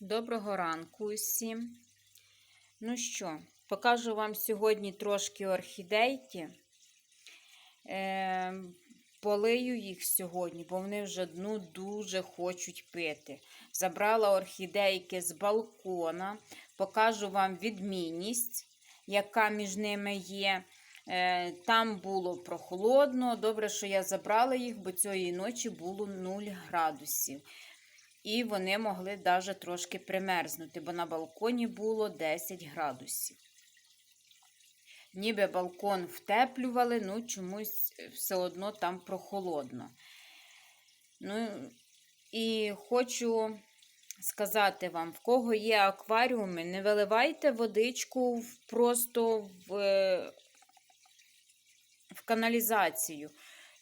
Доброго ранку усім. Ну що, покажу вам сьогодні трошки орхідейки. Е, полию їх сьогодні, бо вони вже ну, дуже хочуть пити. Забрала орхідейки з балкона. Покажу вам відмінність, яка між ними є. Е, Там було прохолодно. Добре, що я забрала їх, бо цієї ночі було 0 градусів. І вони могли навіть трошки примерзнути, бо на балконі було 10 градусів. Ніби балкон втеплювали, ну чомусь все одно там прохолодно. Ну, і хочу сказати вам, в кого є акваріуми, не виливайте водичку просто в, е, в каналізацію.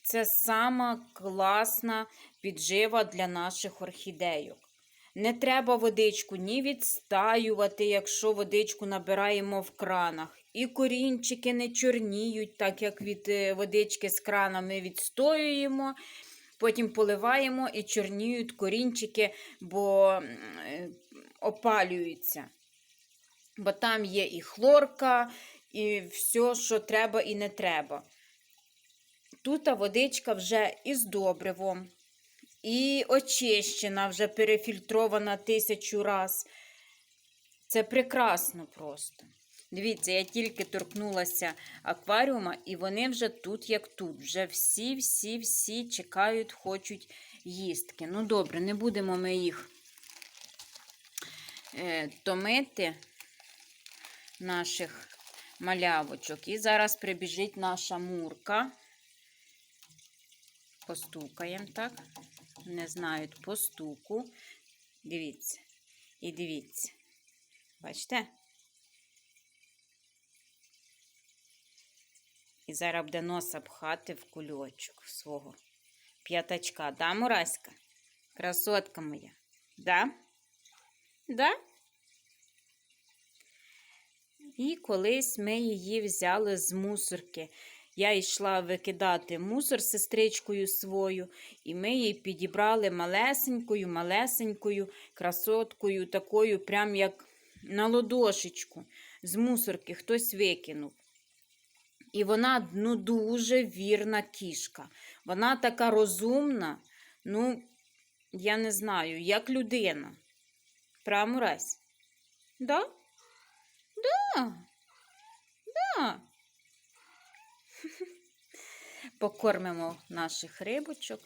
Це сама класна піджива для наших орхідейок. Не треба водичку ні відстаювати, якщо водичку набираємо в кранах. І корінчики не чорніють, так як від е, водички з крана ми відстоюємо, потім поливаємо і чорніють корінчики, бо е, опалюються. Бо там є і хлорка, і все, що треба і не треба. Тут водичка вже із добривом, і очищена, вже перефільтрована тисячу раз. Це прекрасно просто. Дивіться, я тільки торкнулася акваріума, і вони вже тут, як тут. Вже всі-всі-всі чекають, хочуть їстки. Ну, добре, не будемо ми їх е, томити, наших малявочок. І зараз прибіжить наша мурка. Постукаємо, так? Не знають по стуку. Дивіться. І дивіться. Бачите? І зараз буде носа пхати в кульочок свого п'ятачка. Да, Мураська? Красотка моя. Да? Да? І колись ми її взяли з мусорки. Я йшла викидати мусор сестричкою свою, і ми її підібрали малесенькою, малесенькою красоткою, такою, прям як на ладошечку з мусорки хтось викинув. І вона ну, дуже вірна кішка. Вона така розумна, ну, я не знаю, як людина. Прамурась? Да? Да. Да. Покормимо наших рибочок.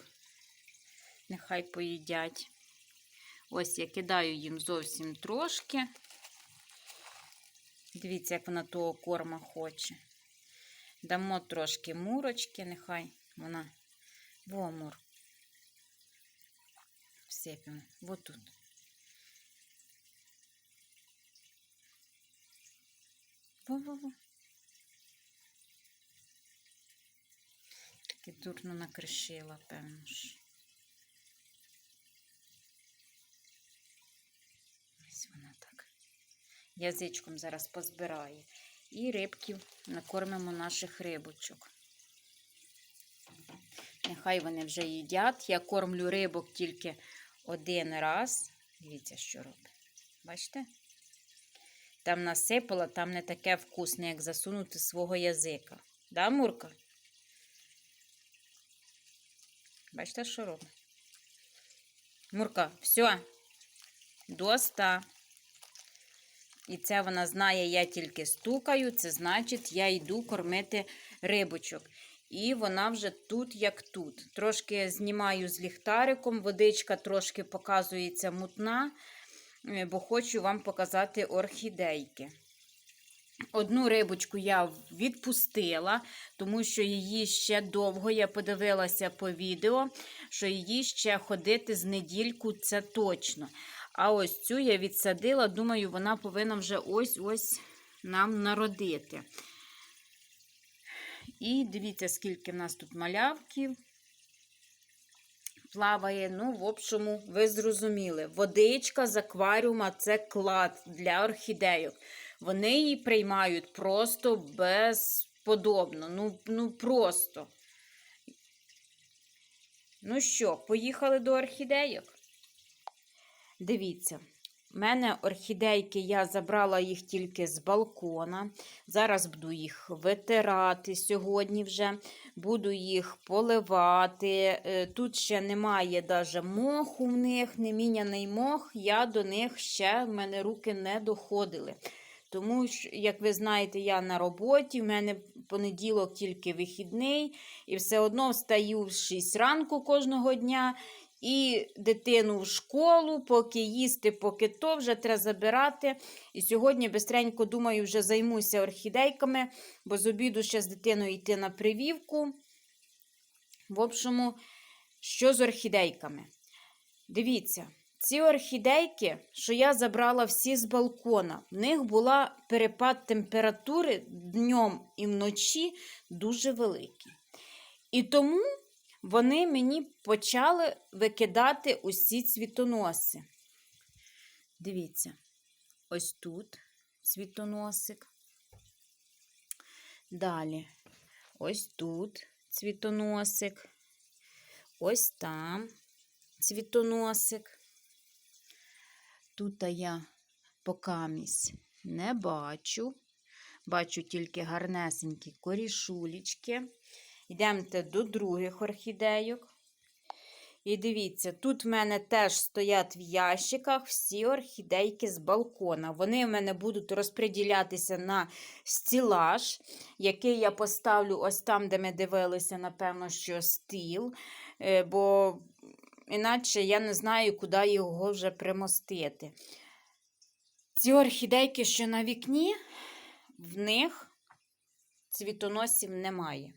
Нехай поїдять. Ось я кидаю їм зовсім трошки. Дивіться, як вона того корма хоче. Дамо трошки мурочки, нехай вона вомур. Всипемо. Вот тут. Во-во-во. Таки дурно накришила, певно ж. Ось вона так. Язичком зараз позбирає. І рибків накормимо наших рибочок. Нехай вони вже їдять. Я кормлю рибок тільки один раз. Дивіться, що робить. Бачите? Там насипала, там не таке вкусне, як засунути свого язика. Да, Мурка? Бачите, що робить? Мурка, все, доста. І це вона знає, я тільки стукаю, це значить, я йду кормити рибочок. І вона вже тут, як тут. Трошки знімаю з ліхтариком, водичка трошки показується мутна, е, бо хочу вам показати орхідейки. Одну рибочку я відпустила, тому що її ще довго, я подивилася по відео, що її ще ходити з недільку, це точно. А ось цю я відсадила, думаю, вона повинна вже ось-ось нам народити. І дивіться, скільки в нас тут малявків плаває. Ну, в общому, ви зрозуміли, водичка з акваріума це клад для орхідейок. Вони її приймають просто безподобно. Ну, ну просто. Ну що, поїхали до орхідейок? Дивіться, У мене орхідейки, я забрала їх тільки з балкона. Зараз буду їх витирати сьогодні вже, буду їх поливати. Е, Тут ще немає даже моху в них, не міняний мох. Я до них ще в мене руки не доходили. Тому що, як ви знаєте, я на роботі, в мене понеділок тільки вихідний, і все одно встаю в 6 ранку кожного дня. І дитину в школу, поки їсти, поки то вже треба забирати. І сьогодні бистренько думаю, вже займуся орхідейками, бо з обіду ще з дитиною йти на привівку. В общому, що з орхідейками? Дивіться, ці орхідейки, що я забрала всі з балкона, в них була перепад температури днем і вночі дуже великий. І тому вони мені почали викидати усі цвітоноси. Дивіться, ось тут цвітоносик. Далі, ось тут цвітоносик. Ось там цвітоносик. Тут я покамість не бачу. Бачу тільки гарнесенькі корішулечки. Йдемте до других орхідейок. І дивіться, тут в мене теж стоять в ящиках всі орхідейки з балкона. Вони в мене будуть розподілятися на стілаж, який я поставлю ось там, де ми дивилися, напевно, що стіл. Е, Бо іначе я не знаю, куди його вже примостити. Ці орхідейки, що на вікні, в них цвітоносів немає.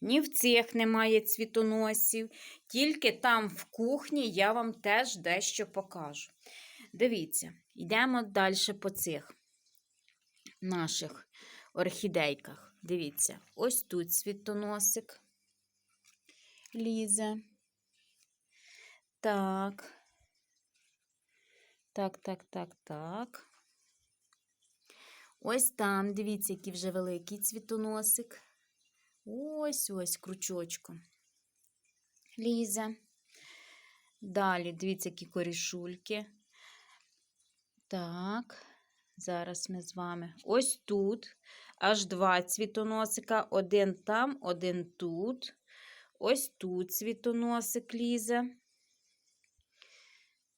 Ні в цих немає цвітоносів, тільки там в кухні я вам теж дещо покажу. Дивіться, йдемо далі по цих наших орхідейках. Дивіться, ось тут цвітоносик лізе. Так. Так, так, так, так. Ось там, дивіться, який вже великий цвітоносик. Ось ось крючочком. Лізе. Далі, дивіться, які корішульки. Так, зараз ми з вами. Ось тут аж два цвітоносика. Один там, один тут. Ось тут цвітоносик лізе.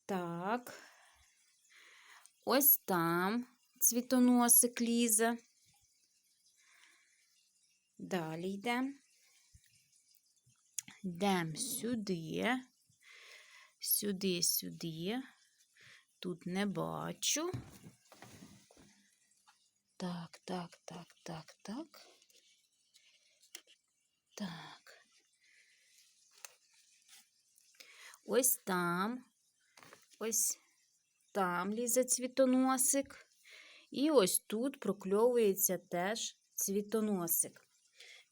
Так. Ось там цвітоносик лізе. Далі йдемо. Йдемо сюди, сюди, сюди. Тут не бачу. Так, так, так, так, так. Так. Ось там, ось там лізе цвітоносик. І ось тут прокльовується теж цвітоносик.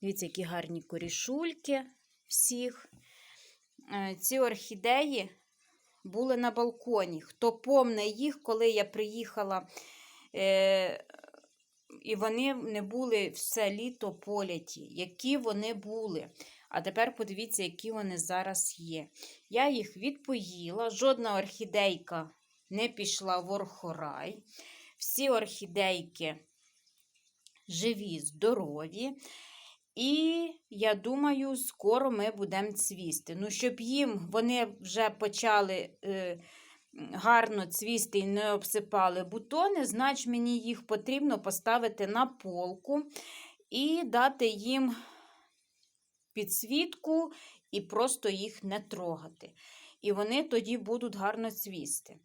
Дивіться, які гарні корішульки всіх. Е, Ці орхідеї були на балконі. Хто помне їх, коли я приїхала, е, і вони не були все літо поляті, які вони були. А тепер подивіться, які вони зараз є. Я їх відпоїла, жодна орхідейка не пішла в орхорай. Всі орхідейки живі, здорові. І я думаю, скоро ми будемо цвісти. Ну, щоб їм вони вже почали е, гарно цвісти і не обсипали бутони, значить мені їх потрібно поставити на полку і дати їм підсвітку і просто їх не трогати. І вони тоді будуть гарно цвісти.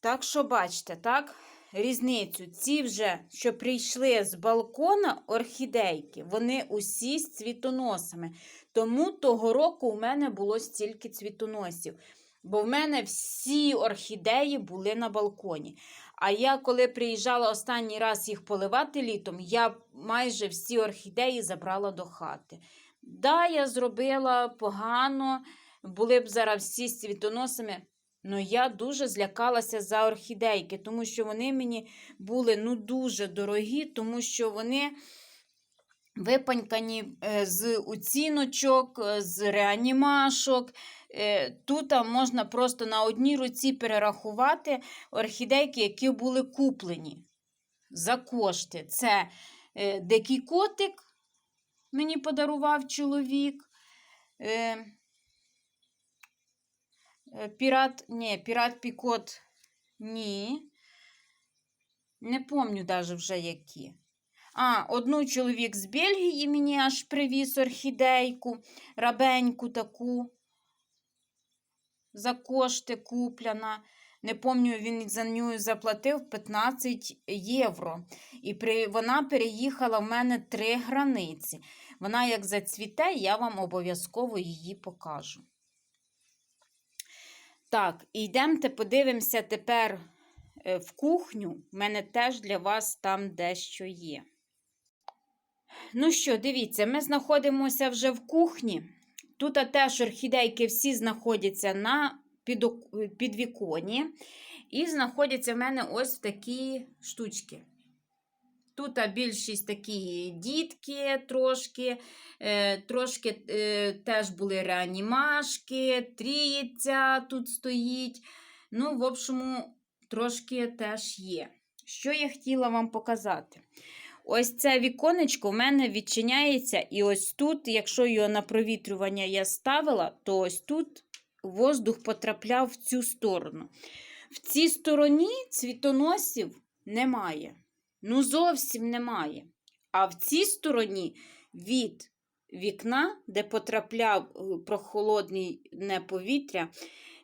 Так що, бачите, так? різницю. Ці вже, що прийшли з балкона орхідейки, вони усі з цвітоносами. Тому того року у мене було стільки цвітоносів. Бо в мене всі орхідеї були на балконі. А я, коли приїжджала останній раз їх поливати літом, я майже всі орхідеї забрала до хати. Да, я зробила погано, були б зараз всі з цвітоносами. Ну, я дуже злякалася за орхідейки, тому що вони мені були ну, дуже дорогі, тому що вони випанькані е, з оціночок, е, з реанімашок. Е, Тут можна просто на одній руці перерахувати орхідейки, які були куплені за кошти. Це дикий котик, мені подарував чоловік. Пірат, ні, пірат Пікот, ні. Не помню даже вже які. А, одну чоловік з Бельгії мені аж привіз орхідейку, рабеньку таку. За кошти куплена. Не пам'ятаю, він за нею заплатив 15 євро. І при, вона переїхала в мене три границі. Вона як зацвіте, я вам обов'язково її покажу. Так, і йдемте подивимося тепер е, в кухню. У мене теж для вас там дещо є. Ну що, дивіться, ми знаходимося вже в кухні. Тут теж орхідейки всі знаходяться на підвіконі. І знаходяться в мене ось в такі штучки. Тут більшість такі дітки трошки, е, трошки е, теж були реанімашки, тріється тут стоїть. Ну, в общому, трошки теж є. Що я хотіла вам показати? Ось це віконечко в мене відчиняється, і ось тут, якщо його на провітрювання я ставила, то ось тут воздух потрапляв в цю сторону. В цій стороні цвітоносів немає. Ну, зовсім немає. А в цій стороні від вікна, де потрапляв е, прохолодне повітря,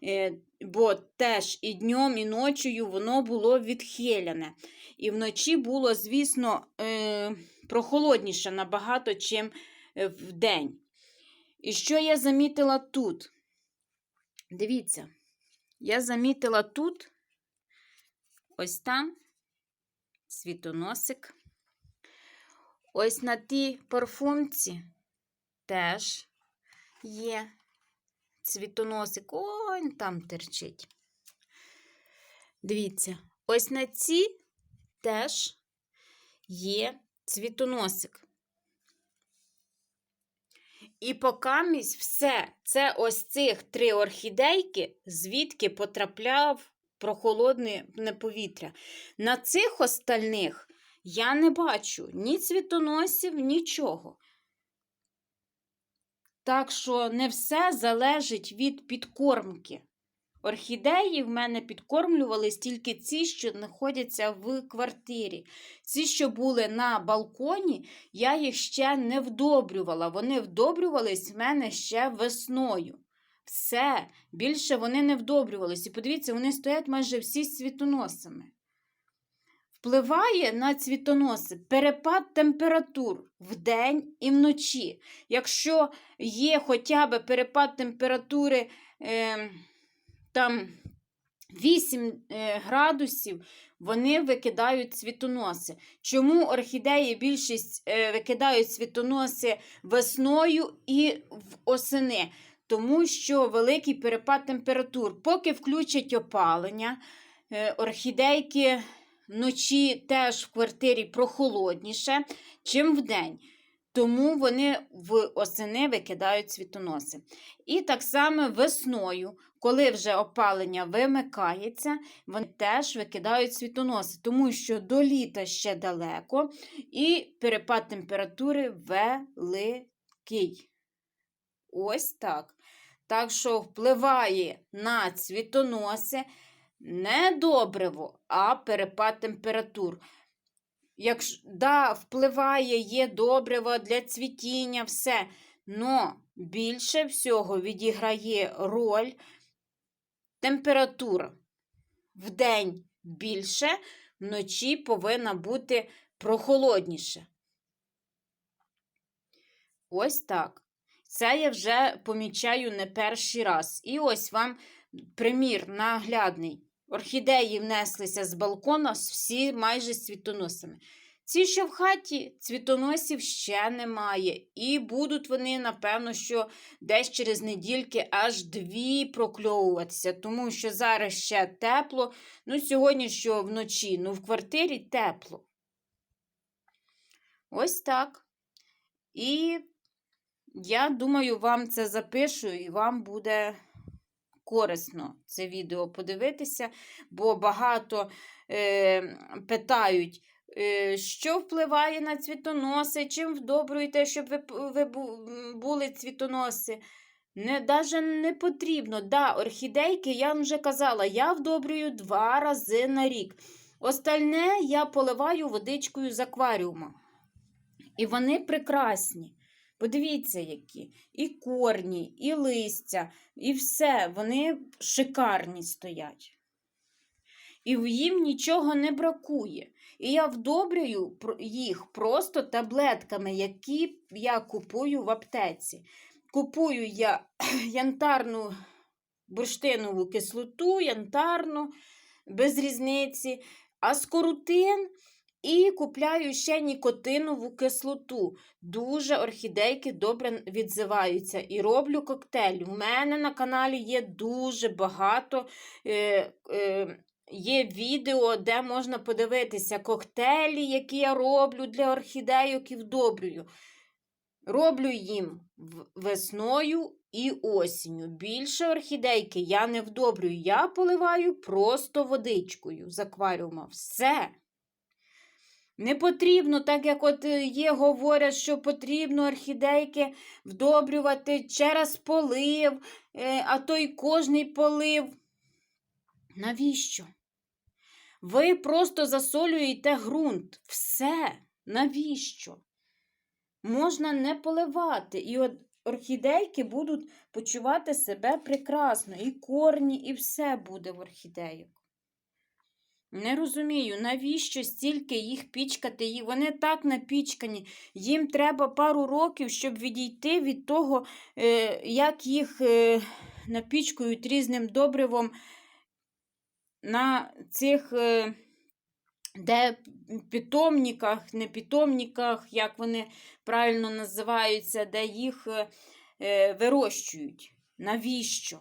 е, бо теж і днем, і ночою воно було відхилене. І вночі було, звісно, е, прохолодніше набагато, чим е, вдень. І що я замітила тут? Дивіться, я замітила тут, ось там світоносик. Ось на тій парфумці теж є цвітоносик. Ой, там терчить. Дивіться, ось на цій теж є цвітоносик. І покамість все, це ось цих три орхідейки, звідки потрапляв прохолодне повітря. На цих остальних я не бачу ні цвітоносів, нічого. Так що не все залежить від підкормки. Орхідеї в мене підкормлювались тільки ці, що знаходяться в квартирі. Ці, що були на балконі, я їх ще не вдобрювала. Вони вдобрювались в мене ще весною. Все, більше вони не вдобрювались. І подивіться, вони стоять майже всі з цвітоносами. Впливає на цвітоноси перепад температур вдень і вночі. Якщо є хоча б перепад температури. Е, там 8 е, градусів, вони викидають цвітоноси. Чому орхідеї більшість е, викидають цвітоноси весною і в осени? Тому що великий перепад температур. Поки включать опалення, е, орхідейки вночі теж в квартирі прохолодніше, чим вдень. Тому вони в осени викидають цвітоноси. І так само весною, коли вже опалення вимикається, вони теж викидають світоноси, тому що до літа ще далеко і перепад температури великий. Ось так. Так що впливає на цвітоноси не добриво, а перепад температур. Якщо да, впливає, є добриво для цвітіння, все. Но більше всього відіграє роль температура. Вдень більше, вночі повинна бути прохолодніше. Ось так. Це я вже помічаю не перший раз. І ось вам примір наглядний. Орхідеї внеслися з балкона всі майже з цвітоносами. Ці, що в хаті, цвітоносів ще немає. І будуть вони, напевно, що десь через недільки аж дві прокльовуватися, тому що зараз ще тепло. Ну, сьогодні що вночі, ну в квартирі тепло. Ось так. І я думаю, вам це запишу, і вам буде корисно це відео подивитися, бо багато е, питають, е, що впливає на цвітоноси, чим вдобруєте, щоб ви, ви були цвітоноси. Не, даже не потрібно. Да, орхідейки, я вам вже казала, я вдобрюю два рази на рік. Остальне я поливаю водичкою з акваріума. І вони прекрасні. Подивіться, які. І корні, і листя, і все. Вони шикарні стоять. І їм нічого не бракує. І я вдобрюю їх просто таблетками, які я купую в аптеці. Купую я янтарну бурштинову кислоту, янтарну, без різниці, аскорутин і купляю ще нікотинову кислоту. Дуже орхідейки добре відзиваються. І роблю коктейль. У мене на каналі є дуже багато. Е, е, Є відео, де можна подивитися коктейлі, які я роблю для орхідейок і вдобрюю. Роблю їм весною і осінню. Більше орхідейки я не вдобрюю. Я поливаю просто водичкою з акваріума. Все. Не потрібно, так як от е, є, говорять, що потрібно орхідейки вдобрювати через полив, е, а то й кожний полив. Навіщо? Ви просто засолюєте ґрунт. Все. Навіщо? Можна не поливати. І от орхідейки будуть почувати себе прекрасно. І корні, і все буде в орхідейок. Не розумію, навіщо стільки їх пічкати? Вони так напічкані. Їм треба пару років, щоб відійти від того, е, як їх е, напічкують різним добривом на цих, е, де питомниках, не питомниках, як вони правильно називаються, де їх вирощують. Навіщо?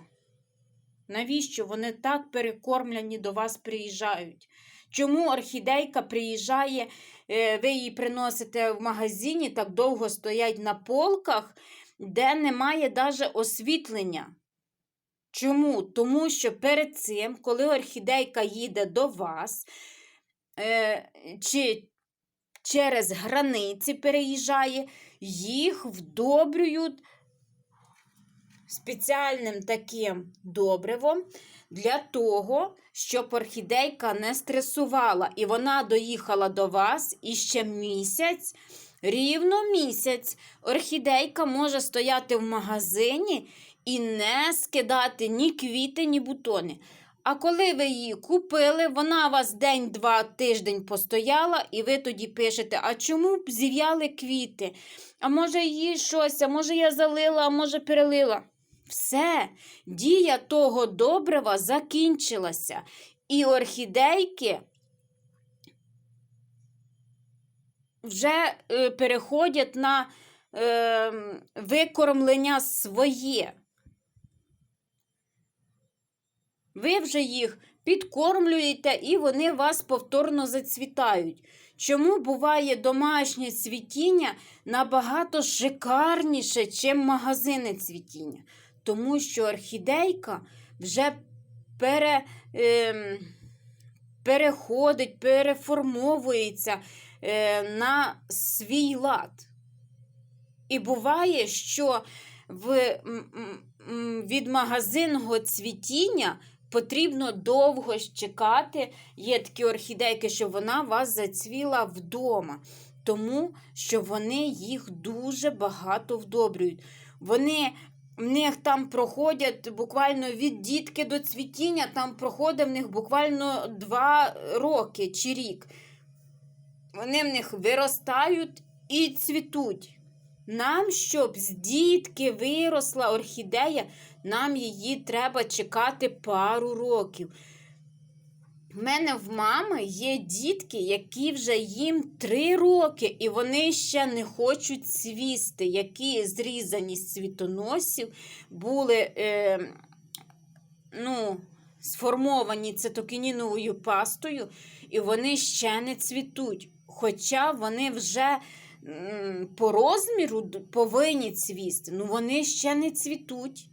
Навіщо вони так перекормлені до вас приїжджають? Чому орхідейка приїжджає, е, ви її приносите в магазині, так довго стоять на полках, де немає навіть освітлення? Чому? Тому що перед цим, коли орхідейка їде до вас, е, чи через границі переїжджає, їх вдобрюють спеціальним таким добривом для того, щоб орхідейка не стресувала. І вона доїхала до вас і ще місяць, рівно місяць, орхідейка може стояти в магазині і не скидати ні квіти, ні бутони. А коли ви її купили, вона у вас день-два тиждень постояла, і ви тоді пишете: а чому б зів'яли квіти? А може її щось, а може я залила, а може перелила. Все, дія того добрива закінчилася. І орхідейки вже е, переходять на е, викормлення своє. Ви вже їх підкормлюєте і вони вас повторно зацвітають. Чому буває домашнє цвітіння набагато шикарніше, ніж магазинне цвітіння? Тому що орхідейка вже пере, ем, переходить, переформовується е, на свій лад. І буває, що в, від магазинного цвітіння потрібно довго чекати. Є такі орхідейки, що вона вас зацвіла вдома, тому що вони їх дуже багато вдобрюють. Вони в них там проходять буквально від дітки до цвітіння, там проходить в них буквально два роки чи рік. Вони в них виростають і цвітуть. Нам, щоб з дітки виросла орхідея, нам її треба чекати пару років. У мене в мами є дітки, які вже їм три роки, і вони ще не хочуть цвісти, які зрізані з цвітоносів, були е, ну, сформовані цитокініновою пастою, і вони ще не цвітуть. Хоча вони вже м, по розміру повинні цвісти. Ну, вони ще не цвітуть.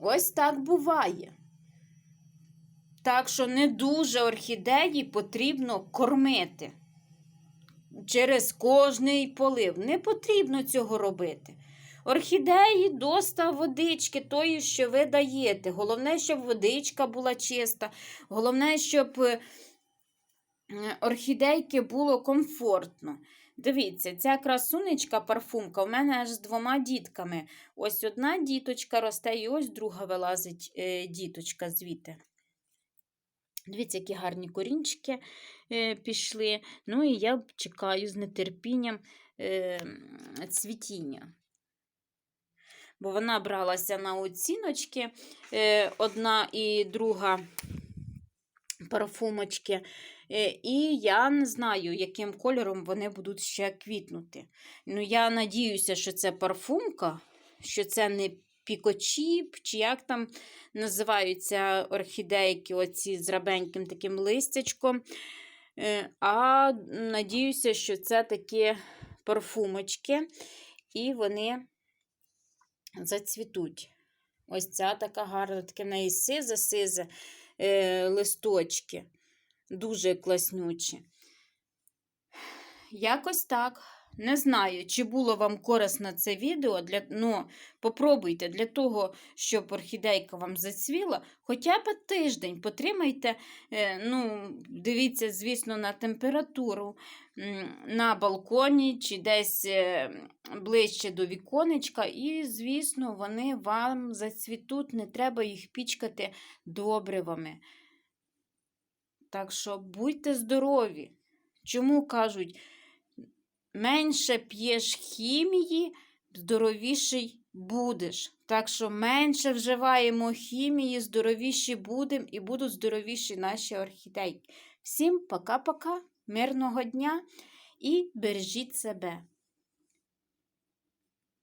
Ось так буває. Так що не дуже орхідеї потрібно кормити через кожний полив. Не потрібно цього робити. Орхідеї доста водички, тої, що ви даєте. Головне, щоб водичка була чиста. Головне, щоб е, орхідейки було комфортно. Дивіться, ця красунечка парфумка у мене аж з двома дітками. Ось одна діточка росте, і ось друга вилазить е, діточка звідти. Дивіться, які гарні корінчики е, пішли. Ну і я чекаю з нетерпінням е, цвітіння. Бо вона бралася на оціночки, е, одна і друга парфумочки. І я не знаю, яким кольором вони будуть ще квітнути. Ну, я надіюся, що це парфумка, що це не пікочіп, чи як там називаються орхідейки, оці з рабеньким таким листячком. Е, А надіюся, що це такі парфумочки, і вони зацвітуть. Ось ця така гарна, таке в неї сизе-сизе е, листочки. Дуже класнючі. Якось так. Не знаю, чи було вам корисне це відео. Для, ну, попробуйте для того, щоб орхідейка вам зацвіла, хоча б тиждень потримайте, е, ну, дивіться, звісно, на температуру на балконі чи десь е, ближче до віконечка, і, звісно, вони вам зацвітуть, не треба їх пічкати добривами. Так що будьте здорові. Чому кажуть, менше п'єш хімії, здоровіший будеш. Так що менше вживаємо хімії, здоровіші будемо і будуть здоровіші наші орхідейки. Всім пока-пока, мирного дня і бережіть себе.